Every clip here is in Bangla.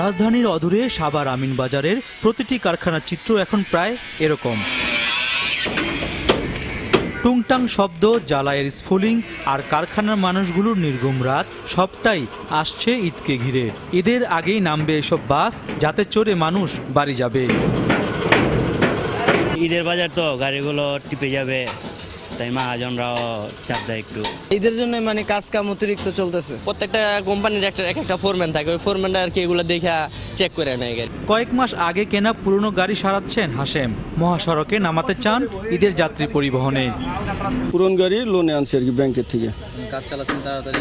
রাজধানীর অদূরে সাবার আমিন বাজারের প্রতিটি কারখানার চিত্র এখন প্রায় এরকম। টুংটাং শব্দ, জ্বালায়ের স্ফুলিং আর কারখানার মানুষগুলোর নির্গুম রাত সবটাই আসছে ঈদকে ঘিরে। ঈদের আগেই নামবে এসব বাস, যাতে চড়ে মানুষ বাড়ি যাবে। ঈদের বাজার তো গাড়িগুলো টিপে যাবে। তাই মহাজনরাও চাপ দেয় একটু। ঈদের জন্য মানে কাজ কাম অতিরিক্ত চলতেছে। প্রত্যেকটা কোম্পানির একটা এক একটা ফোরম্যান থাকে। ওই ফোরম্যানটা আর কি এগুলো দেখা চেক করে নেয় কয়েক মাস আগে কেনা পুরনো গাড়ি সারাচ্ছেন হাসেম মহাসড়কে নামাতে চান ঈদের যাত্রী পরিবহনে। পুরন গাড়ি লোনে আনছি আর কি ব্যাংকের থেকে। কাজ চালাচ্ছেন তাড়াতাড়ি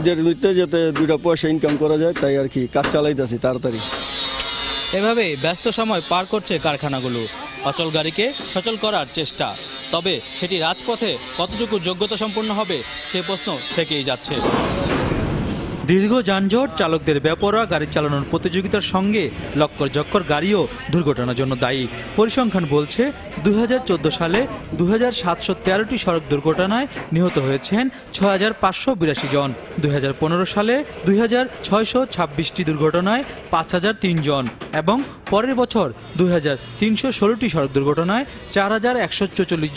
ঈদের। মধ্যে যাতে দুইটা পয়সা ইনকাম করা যায় তাই আর কি কাজ চালাইতেছি তাড়াতাড়ি। এভাবে ব্যস্ত সময় পার করছে কারখানাগুলো। অচল গাড়িকে সচল করার চেষ্টা। তবে সেটি রাজপথে কতটুকু যোগ্যতা সম্পন্ন হবে সে প্রশ্ন থেকেই যাচ্ছে। দীর্ঘ যানজট, চালকদের বেপরোয়া গাড়ি চালানোর প্রতিযোগিতার সঙ্গে লক্কর জক্কর গাড়িও দুর্ঘটনার জন্য দায়ী। পরিসংখ্যান বলছে দু হাজার চোদ্দ সালে দু তেরোটি সড়ক দুর্ঘটনায় নিহত হয়েছেন বিরাশি জন। দু হাজার পনেরো সালে দুই দুর্ঘটনায় পাঁচ হাজার তিন জন এবং পরের বছর দুই সড়ক দুর্ঘটনায় চার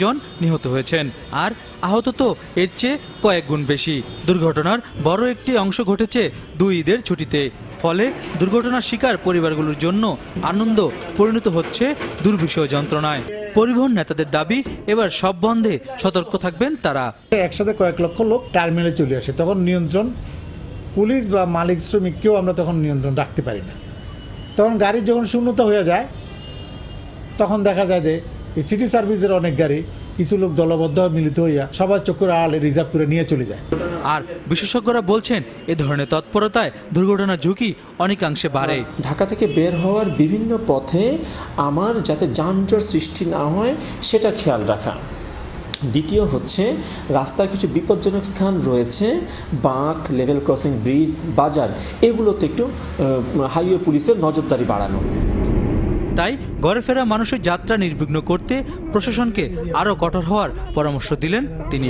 জন নিহত হয়েছেন। আর আহত তো এর চেয়ে কয়েক গুণ বেশি। দুর্ঘটনার বড় একটি অংশ ঘটেছে দুই ঈদের ছুটিতে। ফলে দুর্ঘটনার শিকার পরিবারগুলোর জন্য আনন্দ পরিণত হচ্ছে দুর্বিষহ যন্ত্রণায়। পরিবহন নেতাদের দাবি, এবার সব বন্ধে সতর্ক থাকবেন তারা। একসাথে কয়েক লক্ষ লোক টার্মিনালে চলে আসে, তখন নিয়ন্ত্রণ পুলিশ বা মালিক শ্রমিক কেউ আমরা তখন নিয়ন্ত্রণ রাখতে পারি না। তখন গাড়ির যখন শূন্যতা হয়ে যায়, তখন দেখা যায় যে সিটি সার্ভিসের অনেক গাড়ি কিছু লোক দলবদ্ধ মিলিত হইয়া সবার চক্কর আড়ালে রিজার্ভ করে নিয়ে চলে যায়। আর বিশেষজ্ঞরা বলছেন এ ধরনের তৎপরতায় দুর্ঘটনার ঝুঁকি অনেকাংশে বাড়ে। ঢাকা থেকে বের হওয়ার বিভিন্ন পথে আমার যাতে যানজট সৃষ্টি না হয় সেটা খেয়াল রাখা। দ্বিতীয় হচ্ছে রাস্তার কিছু বিপজ্জনক স্থান রয়েছে বাঁক লেভেল ক্রসিং ব্রিজ বাজার এগুলোতে একটু হাইওয়ে পুলিশের নজরদারি বাড়ানো। তাই ঘরে ফেরা মানুষের যাত্রা নির্বিঘ্ন করতে প্রশাসনকে আরও কঠোর হওয়ার পরামর্শ দিলেন তিনি।